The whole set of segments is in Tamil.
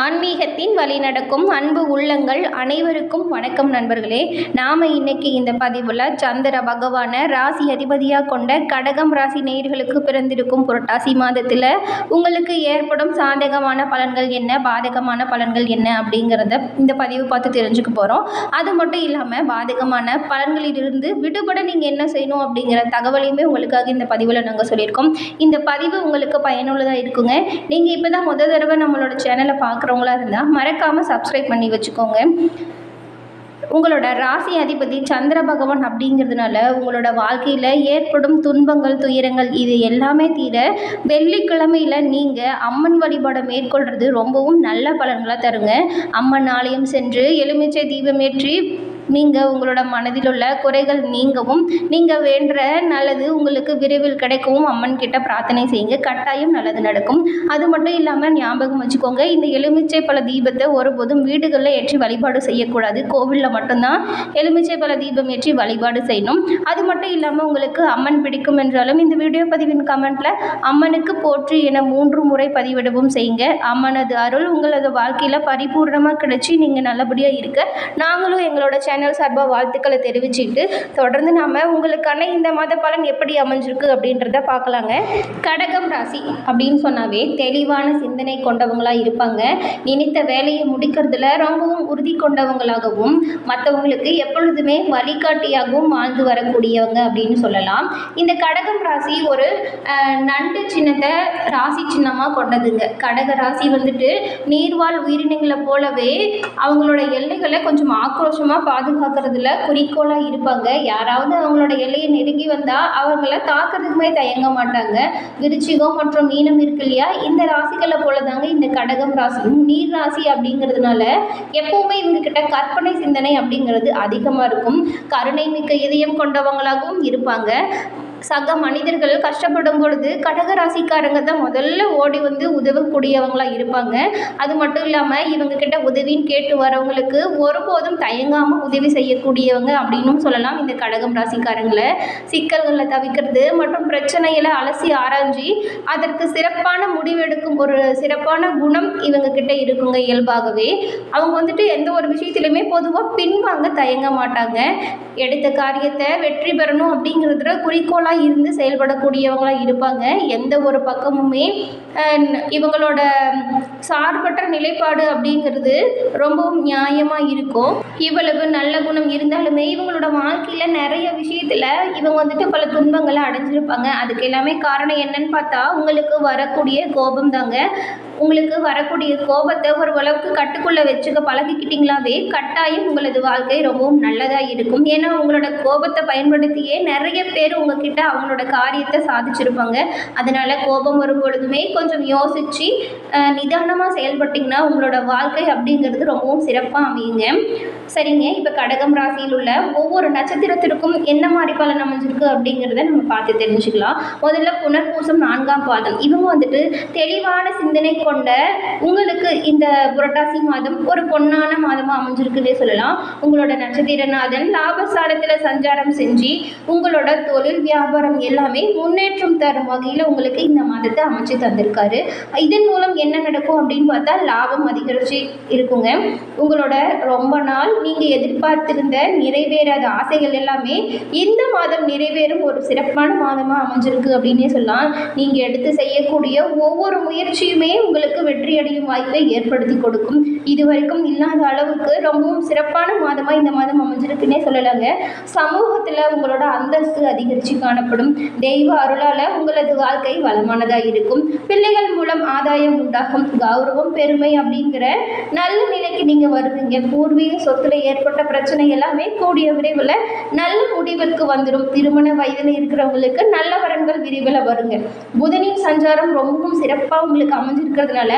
ஆன்மீகத்தின் வழி நடக்கும் அன்பு உள்ளங்கள் அனைவருக்கும் வணக்கம் நண்பர்களே. நாம் இன்னைக்கு இந்த பதிவில் சந்திர பகவானை ராசி அதிபதியாக கொண்ட கடகம் ராசி நேயர்களுக்கு பிறந்திருக்கும் புரட்டாசி மாதத்தில் உங்களுக்கு ஏற்படும் சாதகமான பலன்கள் என்ன பாதகமான பலன்கள் என்ன அப்படிங்கிறத இந்த பதிவு பார்த்து தெரிஞ்சுக்க போகிறோம் அது மட்டும் இல்லாமல் பாதகமான பலன்களிலிருந்து விடுபட நீங்கள் என்ன செய்யணும் அப்படிங்கிற தகவலையுமே உங்களுக்காக இந்த பதிவில் நாங்கள் சொல்லியிருக்கோம். இந்த பதிவு உங்களுக்கு பயனுள்ளதாக இருக்குங்க. நீங்கள் இப்போ தான் முத தடவை நம்மளோட சேனல் பார்க்குறவங்களா இருந்தால் மறக்காமல் சப்ஸ்கிரைப் பண்ணி வச்சுக்கோங்க. உங்களோட ராசி அதிபதி சந்திர பகவான் அப்படிங்கிறதுனால உங்களோட வாழ்க்கையில் ஏற்படும் துன்பங்கள் துயரங்கள் இது எல்லாமே தீர வெள்ளிக்கிழமையில் நீங்கள் அம்மன் வழிபாடை மேற்கொள்கிறது ரொம்பவும் நல்ல பலன்களாக தருங்க. அம்மன் ஆலயம் சென்று எலுமிச்சை தீபமேற்றி நீங்கள் உங்களோட மனதில் உள்ள குறைகள் நீங்கவும் நீங்கள் வேண்டுற நல்லது உங்களுக்கு விரைவில் கிடைக்கவும் அம்மன் கிட்ட பிரார்த்தனை செய்யுங்க. கட்டாயம் நல்லது நடக்கும். அது மட்டும் இல்லாமல் ஞாபகம் வச்சுக்கோங்க இந்த எலுமிச்சை பழ தீபத்தை ஒருபோதும் வீடுகளில் ஏற்றி வழிபாடு செய்யக்கூடாது. கோவிலில் மட்டும்தான் எலுமிச்சை பழ தீபம் ஏற்றி வழிபாடு செய்யணும். அது மட்டும் இல்லாமல் உங்களுக்கு அம்மன் பிடிக்கும் என்றாலும் இந்த வீடியோ பதிவின் கமெண்ட்டில் அம்மனுக்கு போற்றி என மூன்று முறை பதிவிடவும் செய்யுங்க. அம்மனது அருள் உங்களது வாழ்க்கையில் பரிபூர்ணமாக கிடைச்சி நீங்கள் நல்லபடியாக இருக்க. நாங்களும் எங்களோட சேனல் சார்பாக வாழ்த்துக்களை தெரிவிச்சுட்டு தொடர்ந்து நாம் உங்களுக்கான இந்த மாத பலன் எப்படி அமைஞ்சிருக்கு அப்படின்றத பார்க்கலாங்க. கடகம் ராசி அப்படின்னு சொன்னாவே தெளிவான சிந்தனை கொண்டவங்களாக இருப்பாங்க. நினைத்த வேலையை முடிக்கிறதுல ரொம்பவும் உறுதி கொண்டவங்களாகவும் மற்றவங்களுக்கு எப்பொழுதுமே வழிகாட்டியாகவும் வாழ்ந்து வரக்கூடியவங்க அப்படின்னு சொல்லலாம். இந்த கடகம் ராசி ஒரு நண்டு சின்னத்தை ராசி சின்னமாக கொண்டதுங்க. கடக ராசி வந்துட்டு நீர்வாழ் உயிரினங்களை போலவே அவங்களோட எல்லைகளை கொஞ்சம் ஆக்ரோஷமாக பாதுகாக்கிறதுல குறிக்கோளாக இருப்பாங்க. யாராவது அவங்களோட எல்லையை நெருங்கி வந்தால் அவங்கள தாக்கிறதுக்குமே தயங்க மாட்டாங்க. விருச்சிகம் மற்றும் மீனம் இருக்கு இல்லையா? இந்த ராசிகளை போல தாங்க இந்த கடகம் ராசியும் நீர் ராசி அப்படிங்கிறதுனால எப்பவுமே இவங்க கிட்ட கற்பனை சிந்தனை அப்படிங்கிறது அதிகமாக இருக்கும். கருணை மிக்க இதயம் கொண்டவங்களாகவும் இருப்பாங்க. சக மனிதர்கள் கஷ்டப்படும் பொழுது கடக ராசிக்காரங்க தான் முதல்ல ஓடி வந்து உதவக்கூடியவங்களாக இருப்பாங்க. அது மட்டும் இல்லாமல் இவங்க கிட்ட உதவின்னு கேட்டு வரவங்களுக்கு ஒருபோதும் தயங்காமல் உதவி செய்யக்கூடியவங்க அப்படின்னும் சொல்லலாம் இந்த கடகம் ராசிக்காரங்களை. சிக்கல்களை தவிர்க்கிறது மற்றும் பிரச்சனைகளை அலசி ஆராய்ஞ்சி அதற்கு சிறப்பான முடிவெடுக்கும் ஒரு சிறப்பான குணம் இவங்க கிட்ட இருக்குங்க இயல்பாகவே. அவங்க வந்துட்டு எந்த ஒரு விஷயத்திலுமே பொதுவாக பின்வாங்க தயங்க மாட்டாங்க. எடுத்த காரியத்தை வெற்றி பெறணும் அப்படிங்கிறதுல குறிக்கோளாக இருந்து செயல்படக்கூடியவங்களாக இருப்பாங்க. எந்த ஒரு பக்கமுமே இவங்களோட சார்பற்ற நிலைப்பாடு அப்படிங்கிறது ரொம்பவும் நியாயமாக இருக்கும். இவ்வளவு நல்ல குணம் இருந்தாலுமே இவங்களோட வாழ்க்கையில் நிறைய விஷயத்தில் இவங்க வந்துட்டு பல துன்பங்களை அடைஞ்சிருப்பாங்க. அதுக்கு எல்லாமே காரணம் என்னன்னு பார்த்தா உங்களுக்கு வரக்கூடிய கோபம் தாங்க. உங்களுக்கு வரக்கூடிய கோபத்தை ஒரு அளவுக்கு கட்டுக்குள்ளே வச்சுக்க பழகிக்கிட்டீங்களாவே கட்டாயம் உங்களது வாழ்க்கை ரொம்பவும் நல்லதாக இருக்கும். ஏன்னா உங்களோட கோபத்தை பயன்படுத்தியே நிறைய பேர் உங்ககிட்ட அவங்களோட காரியத்தை சாதிச்சிருப்பாங்க. அதனால கோபம் வரும் பொழுதுமே கொஞ்சம் யோசித்து நிதானமாக செயல்பட்டிங்கன்னா உங்களோட வாழ்க்கை அப்படிங்கிறது ரொம்பவும் சிறப்பாக அமையுங்க. சரிங்க. இப்போ கடகம் ராசியில் உள்ள ஒவ்வொரு நட்சத்திரத்திற்கும் என்ன மாதிரி பலன் அமைஞ்சிருக்கு அப்படிங்கிறத நம்ம பார்த்து தெரிஞ்சுக்கலாம். முதல்ல புனர்பூசம் நான்காம் பாதம். இவங்க வந்துட்டு தெளிவான சிந்தனை கொண்ட உங்களுக்கு இந்த புரட்டாசி மாதம் ஒரு பொன்னான மாதமாக அமைஞ்சிருக்குன்னே சொல்லலாம். உங்களோட நட்சத்திரநாதன் லாபசாரத்தில் சஞ்சாரம் செஞ்சு உங்களோட தொழில் வியாபாரம் எல்லாமே முன்னேற்றம் தரும் வகையில் உங்களுக்கு இந்த மாதத்தை அமைச்சு தந்திருக்காரு. இதன் மூலம் என்ன நடக்கும் அப்படின்னு பார்த்தா லாபம் அதிகரிச்சு இருக்குங்க. உங்களோட ரொம்ப நாள் நீங்கள் எதிர்பார்த்திருந்த நிறைவேறாத ஆசைகள் எல்லாமே இந்த மாதம் நிறைவேறும் ஒரு சிறப்பான மாதமாக அமைஞ்சிருக்கு அப்படின்னே சொல்லலாம். நீங்கள் எடுத்து செய்யக்கூடிய ஒவ்வொரு முயற்சியுமே உங்களுக்கு வெற்றியடையும் வாய்ப்பை ஏற்படுத்தி கொடுக்கும். இது வரைக்கும் இல்லாத அளவுக்கு ரொம்பவும் சிறப்பான மாதமாக இந்த மாதம் அமைஞ்சிருக்குன்னே சொல்லலாங்க. சமூகத்தில் உங்களோட அந்தஸ்து அதிகரித்து காணப்படும். தெய்வ அருளால் உங்களது வாழ்க்கை வளமானதாக இருக்கும். பிள்ளைகள் மூலம் ஆதாயம் உண்டாகும். கௌரவம் பெருமை அப்படிங்கிற நல்ல நிலைக்கு நீங்கள் வருவீங்க. பூர்வீக சொத்துல ஏற்பட்ட பிரச்சனை எல்லாமே கூடிய விரைவில் நல்ல முடிவுக்கு வந்துடும் திருமண வயதில் இருக்கிறவங்களுக்கு நல்ல வரன்கள் விரைவில் வருங்க. புதனின் சஞ்சாரம் ரொம்பவும் சிறப்பாக உங்களுக்கு அமைஞ்சிருக்கிறதுனால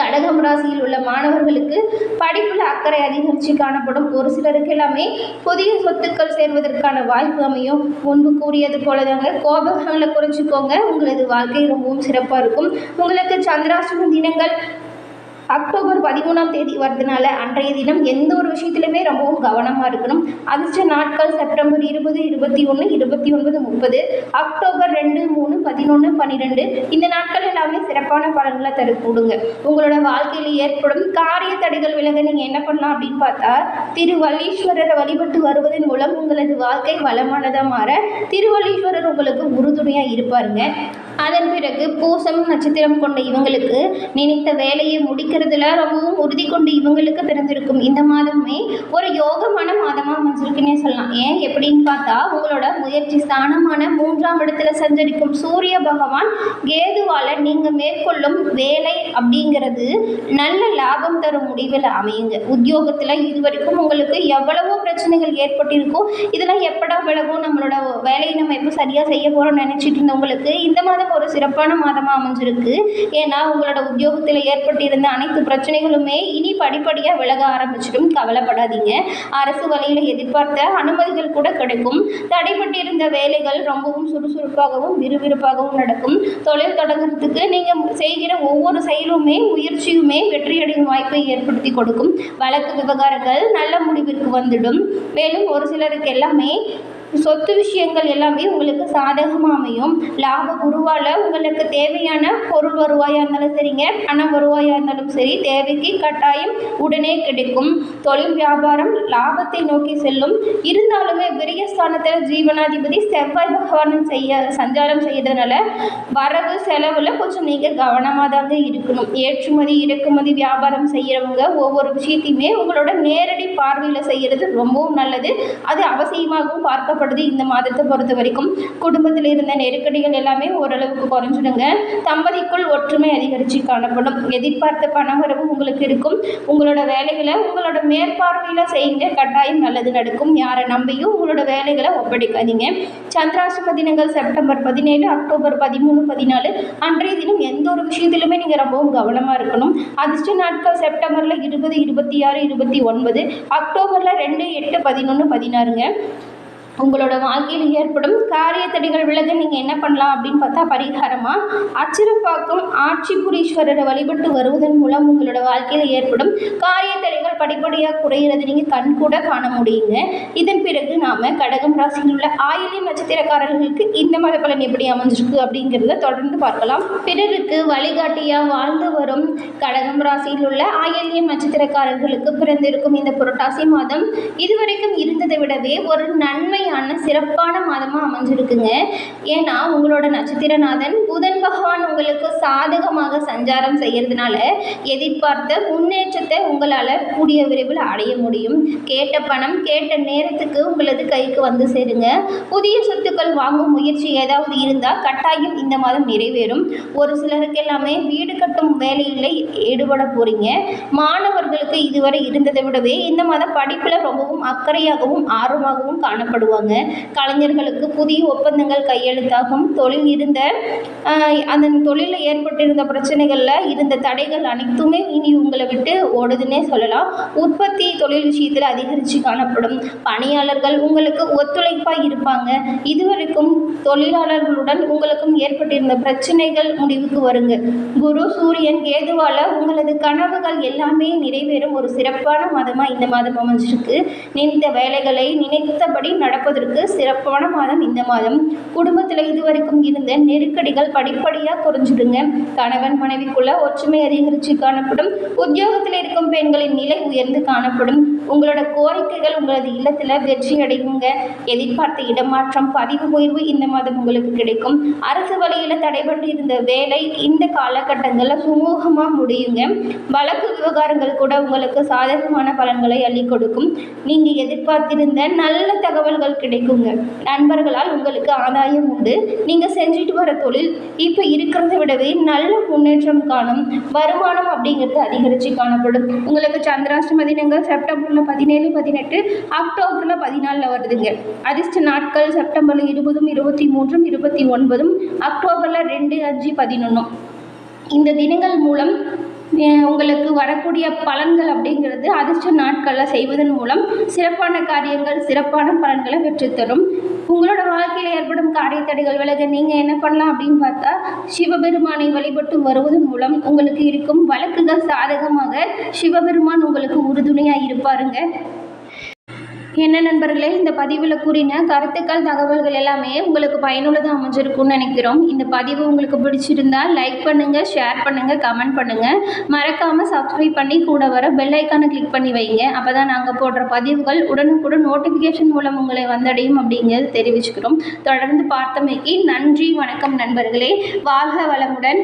கடகம் ராசியில் உள்ள மாணவர்களுக்கு படிப்பில் அக்கறை அதிகரித்து காணப்படும் ஒரு சிலருக்கு எல்லாமே புதிய சொத்துக்கள் சேர்வதற்கான வாய்ப்பு அமையும். முன்பு கூறியது போல தாங்க குறைச்சிக்கோங்க. உங்களது வாழ்க்கை ரொம்பவும் சிறப்பாக இருக்கும். உங்களுக்கு சந்திராசிரம தினங்கள் அக்டோபர் பதிமூணாம் தேதி வரதுனால அன்றைய தினம் எந்த ஒரு விஷயத்துலையுமே ரொம்பவும் கவனமாக இருக்கணும். அதிர்ஷ்ட நாட்கள் செப்டம்பர் இருபது இருபத்தி ஒன்று இருபத்தி ஒன்பது முப்பது அக்டோபர் ரெண்டு மூணு பதினொன்று பன்னிரெண்டு இந்த நாட்கள் எல்லாமே சிறப்பான பலன்களை தரக்கூடுங்க. உங்களோட வாழ்க்கையில் ஏற்படும் காரிய தடைகள் விலக நீங்கள் என்ன பண்ணலாம் அப்படின்னு பார்த்தா திருவல்லீஸ்வரரை வழிபட்டு வருவதன் மூலம் உங்களது வாழ்க்கை வளமானதாக மாற திருவல்லீஸ்வரர் உங்களுக்கு உறுதுணையாக இருப்பாருங்க. அதன் பிறகு பூசம் நட்சத்திரம் கொண்ட இவங்களுக்கு நினைத்த வேலையை முடிக்க அப்படிங்கிறதுல ரொம்பவும் உறுதி கொண்டு இவங்களுக்கு பிறந்திருக்கும் இந்த மாதமே ஒரு யோகமான மாதமாக அமைஞ்சிருக்குன்னே சொல்லலாம். ஏன்? எப்படின்னு பார்த்தா உங்களோட முயற்சி ஸ்தானமான மூன்றாம் இடத்துல சஞ்சரிக்கும் சூரிய பகவான் கேதுவால் நீங்கள் மேற்கொள்ளும் வேலை அப்படிங்கிறது நல்ல லாபம் தரும் முடிவில் அமையுங்க. உத்தியோகத்தில் இது வரைக்கும் உங்களுக்கு எவ்வளவோ பிரச்சனைகள் ஏற்பட்டிருக்கோ இதெல்லாம் எப்படா விலகும்? நம்மளோட வேலையை நம்ம எப்போ சரியாக செய்ய போகிறோம்னு நினச்சிட்டு இருந்தவங்களுக்கு இந்த மாதம் ஒரு சிறப்பான மாதமாக அமைஞ்சிருக்கு. ஏன்னா உங்களோட உத்தியோகத்தில் ஏற்பட்டிருந்த அனைத்து பிரச்சனைகளுமே இனி படிப்படியாக விலக ஆரம்பிச்சிடும். கவலைப்படாதீங்க. அரசு வழியில் எதிர்பார்த்த அனுமதிகள் கூட கிடைக்கும். தடைப்பட்டிருந்த வேலைகள் ரொம்பவும் சுறுசுறுப்பாகவும் விறுவிறுப்பாகவும் நடக்கும். தொழில் தொடங்குறதுக்கு நீங்கள் செய்கிற ஒவ்வொரு செயலுமே முயற்சியுமே வெற்றியடையும் வாய்ப்பை ஏற்படுத்தி கொடுக்கும். வழக்கு விவகாரங்கள் நல்ல முடிவிற்கு வந்துடும். மேலும் ஒரு சிலருக்கு எல்லாமே சொத்து விஷயங்கள் எல்லாமே உங்களுக்கு சாதகமாக அமையும். லாப குருவால் உங்களுக்கு தேவையான பொருள் வருவாயாக இருந்தாலும் சரிங்க பணம் வருவாயாக இருந்தாலும் சரி தேவைக்கு கட்டாயம் உடனே கிடைக்கும். தொழில் வியாபாரம் லாபத்தை நோக்கி செல்லும். இருந்தாலுமே விரயஸ்தானத்தில் ஜீவனாதிபதி செவ்வாய் பகவானும் செய்ய சஞ்சாரம் செய்யறதுனால வரவு செலவில் கொஞ்சம் நீங்கள் கவனமாக தாங்க இருக்கணும். ஏற்றுமதி இறக்குமதி வியாபாரம் செய்கிறவங்க ஒவ்வொரு விஷயத்தையுமே உங்களோட நேரடி பார்வையில் செய்கிறது ரொம்பவும் நல்லது. அது அவசியமாகவும் பார்க்கப்படுது இந்த மாதத்தை பொறுத்த வரைக்கும். குடும்பத்தில் இருந்த நெருக்கடிகள் எல்லாமே ஓரளவுக்கு குறைஞ்சிடுங்க. தம்பதிக்குள் ஒற்றுமை அதிகரித்து காணப்படும். எதிர்பார்த்த பணவரவு உங்களுக்கு இருக்கும். உங்களோட வேலைகளை உங்களோட மேற்பார்வையில் செய்யுங்க. கட்டாயம் நல்லது நடக்கும். யாரை நம்பியும் உங்களோட வேலைகளை ஒப்படைக்காதீங்க. சந்திராசிரம தினங்கள் செப்டம்பர் பதினேழு அக்டோபர் பதிமூணு பதினாலு. அன்றைய தினம் எந்த ஒரு விஷயத்திலுமே நீங்கள் ரொம்பவும் கவனமாக இருக்கணும். அதிர்ஷ்ட நாட்கள் செப்டம்பரில் இருபது இருபத்தி ஆறு இருபத்தி ஒன்பது. அக்டோபரில் ரெண்டு எட்டு பதினொன்று பதினாறுங்க. உங்களோட வாழ்க்கையில் ஏற்படும் காரிய தடைகள் விலக நீங்கள் என்ன பண்ணலாம் அப்படின்னு பார்த்தா பரிகாரமாக அச்சிறப்பாக்கும் ஆட்சிபுரீஸ்வரரை வழிபட்டு வருவதன் மூலம் உங்களோட வாழ்க்கையில் ஏற்படும் காரிய தடைகள் படிப்படியாக குறையிறது நீங்கள் கண் கூட காண முடியுங்க. இதன் பிறகு நாம் கடகம் ராசியில் உள்ள ஆயிலி நட்சத்திரக்காரர்களுக்கு இந்த மத பலன் எப்படி அமைஞ்சிருக்கு அப்படிங்கிறத தொடர்ந்து பார்க்கலாம். பிறருக்கு வழிகாட்டியாக வாழ்ந்து வரும் கடகம் ராசியில் உள்ள ஆயில்யம் நட்சத்திரக்காரர்களுக்கு பிறந்திருக்கும் இந்த புரட்டாசி மாதம் இதுவரைக்கும் இருந்ததை விடவே ஒரு நன்மை நன்மையான சிறப்பான மாதமாக அமைஞ்சிருக்குங்க. ஏன்னா உங்களோட நட்சத்திரநாதன் புதன் பகவான் உங்களுக்கு சாதகமாக சஞ்சாரம் செய்கிறதுனால எதிர்பார்த்த முன்னேற்றத்தை உங்களால் கூடிய விரைவில் அடைய முடியும். கேட்ட பணம் கேட்ட நேரத்துக்கு உங்களது கைக்கு வந்து சேருங்க. புதிய சொத்துக்கள் வாங்கும் முயற்சி ஏதாவது இருந்தால் கட்டாயம் இந்த மாதம் நிறைவேறும். ஒரு சிலருக்கு எல்லாமே வீடு கட்டும் வேலையில் ஈடுபட போகிறீங்க மாணவர்களுக்கு இதுவரை இருந்ததை விடவே இந்த மாதம் படிப்பில் ரொம்பவும் அக்கறையாகவும் ஆர்வமாகவும் காணப்படுவாங்க. கலைஞர்களுக்கு புதிய ஒப்பந்தங்கள் கையெழுத்தாகும். தொழில் இருந்த அதன் அந்த தொழிலில் ஏற்பட்டிருந்த பிரச்சனைகளில் இருந்த தடைகள் அனைத்துமே இனி உங்களை விட்டு ஓடுதுன்னே சொல்லலாம். உற்பத்தி தொழில் விஷயத்தில் அதிகரித்து காணப்படும். பணியாளர்கள் உங்களுக்கு ஒத்துழைப்பாக இருப்பாங்க. இதுவரைக்கும் தொழிலாளர்களுடன் உங்களுக்கும் ஏற்பட்டிருந்த பிரச்சனைகள் முடிவுக்கு வருங்க. குரு சூரியன் கேதுவால உங்களது கனவுகள் எல்லாமே நிறைவேறும் ஒரு சிறப்பான மாதமாக இந்த மாதம் அமைஞ்சிருக்கு. நினைத்த வேலைகளை நினைத்தபடி நடப்பதற்கு சிறப்பான மாதம் இந்த மாதம். குடும்பத்தில் இதுவரைக்கும் இருந்த நெருக்கடிகள் படிப்படியாக குறைஞ்சிடுங்க கணவன் மனைவிக்குள்ள ஒற்றுமை அதிகரித்து காணப்படும். உத்தியோகத்தில் இருக்கும் பெண்களின் நிலை உயர்ந்து காணப்படும். உங்களோட கோரிக்கைகள் உங்களது இல்லத்தில் வெற்றி அடையுங்க. எதிர்பார்த்த இடமாற்றம் பதிவு உயர்வு இந்த மாதம் உங்களுக்கு கிடைக்கும். அரசு வழியில் தடைபட்டு இருந்த வேலை இந்த காலகட்டங்களில் சுமூகமாக முடியுங்க. வழக்கு விவகாரங்கள் கூட உங்களுக்கு சாதகமான பலன்களை அள்ளி கொடுக்கும். நீங்கள் எதிர்பார்த்திருந்த நல்ல தகவல்கள் கிடைக்குங்க. நண்பர்களால் உங்களுக்கு ஆதாயம் உண்டு. நீங்கள் செஞ்சுட்டு வர தொழில் இப்போ குறைந்து விடவே நல்ல முன்னேற்றம் காணும். வருமானம் அப்படிங்கிறது அதிகரித்து காணப்படும். உங்களுக்கு சந்திராஷ்டம தினங்கள் செப்டம்பரில் பதினேழு பதினெட்டு அக்டோபரில் பதினாலில் வருதுங்க. அதிர்ஷ்ட நாட்கள் செப்டம்பரில் இருபதும் இருபத்தி மூன்றும் இருபத்தி ஒன்பதும் அக்டோபரில் ரெண்டு அஞ்சு பதினொன்றும். இந்த தினங்கள் மூலம் உங்களுக்கு வரக்கூடிய பலன்கள் அப்படிங்கிறது அதிர்ஷ்ட நாட்களில் செய்வதன் மூலம் சிறப்பான காரியங்கள் சிறப்பான பலன்களை பெற்றுத்தரும். உங்களோட வாழ்க்கையில் ஏற்படும் காரியத்தடைகள் விலக நீங்கள் என்ன பண்ணலாம் அப்படின்னு பார்த்தா சிவபெருமானை வழிபட்டு வருவதன் மூலம் உங்களுக்கு இருக்கும் வழக்குகள் சாதகமாக சிவபெருமான் உங்களுக்கு உறுதுணையாக இருப்பாருங்க. என்ன நண்பர்களே இந்த பதிவில் கூறின கருத்துக்கள் தகவல்கள் எல்லாமே உங்களுக்கு பயனுள்ளதாக அமைஞ்சிருக்கும்னு நினைக்கிறோம். இந்த பதிவு உங்களுக்கு பிடிச்சிருந்தா லைக் பண்ணுங்கள் ஷேர் பண்ணுங்கள் கமெண்ட் பண்ணுங்கள் மறக்காமல் சப்ஸ்கிரைப் பண்ணி கூட வர பெல் ஐக்கானை கிளிக் பண்ணி வைங்க. அப்போ தான் நாங்கள் போடுற பதிவுகள் உடனுக்குடன் நோட்டிஃபிகேஷன் மூலம் உங்களை வந்தடையும் அப்படிங்கிறது தெரிவிச்சுக்கிறோம். தொடர்ந்து பார்த்தமைக்கு நன்றி வணக்கம் நண்பர்களே. வாழ்க வளமுடன்.